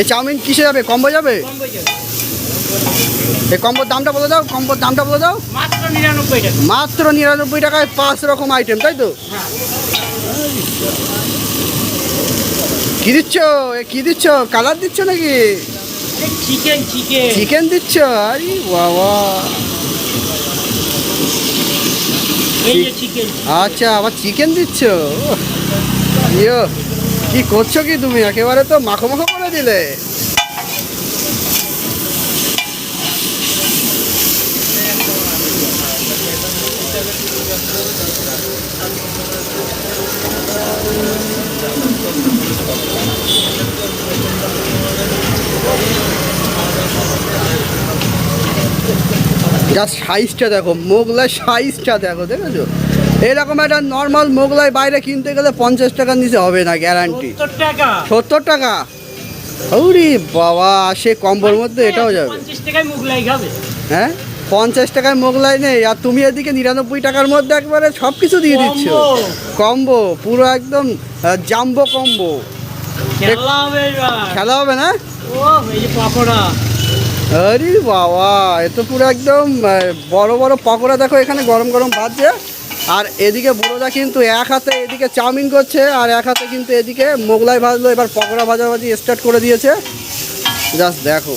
এই চাউমিন কিসে যাবে? কম্বো যাবে? এই কম্বোর দামটা বলে দাও কম্বোর দামটা বলে দাও। মাত্র নিরানব্বই টাকা। মাত্র নিরানব্বই টাকায় পাঁচ রকম আইটেম তাই তো? কি দিচ্ছ? এ কি দিচ্ছ? কালার দিচ্ছ নাকি? চিকেন চিকেন চিকেন দিচ্ছ? আরে বাবা। আচ্ছা আবার চিকেন দিচ্ছ? ইয়ো। কি করছ কি তুমি? একেবারে তো মাখো মাখো করে দিলে। যা সাইজটা দেখো মোগলাই সাইজটা দেখো দেখেছ? এরকম একটা নর্মাল মোগলাই বাইরে কিনতে গেলে পঞ্চাশ টাকার নিচে হবে না গ্যারান্টি সত্তর টাকা। ওরে বাবা সে কম্বোর মধ্যে এটাও যাবে। হ্যাঁ? পঞ্চাশ টাকায় মোগলাই নেই আর তুমি এদিকে নিরানব্বই টাকার মধ্যে একবারে সব কিছু দিয়ে দিচ্ছ। কম্বো পুরো একদম জাম্বো কম্বো। খেলা হবে না? ও পাকোড়া আরে বাবা, এ তো পুরো একদম বড় বড় পকোড়া। দেখো, এখানে গরম গরম ভাজছে আর এদিকে বুড়োরা কিন্তু এক হাতে এদিকে চাউমিন করছে, আর এক হাতে কিন্তু এদিকে মোগলাই ভাজলো। এবার পকোড়া ভাজাভাজি স্টার্ট করে দিয়েছে। জাস্ট দেখো।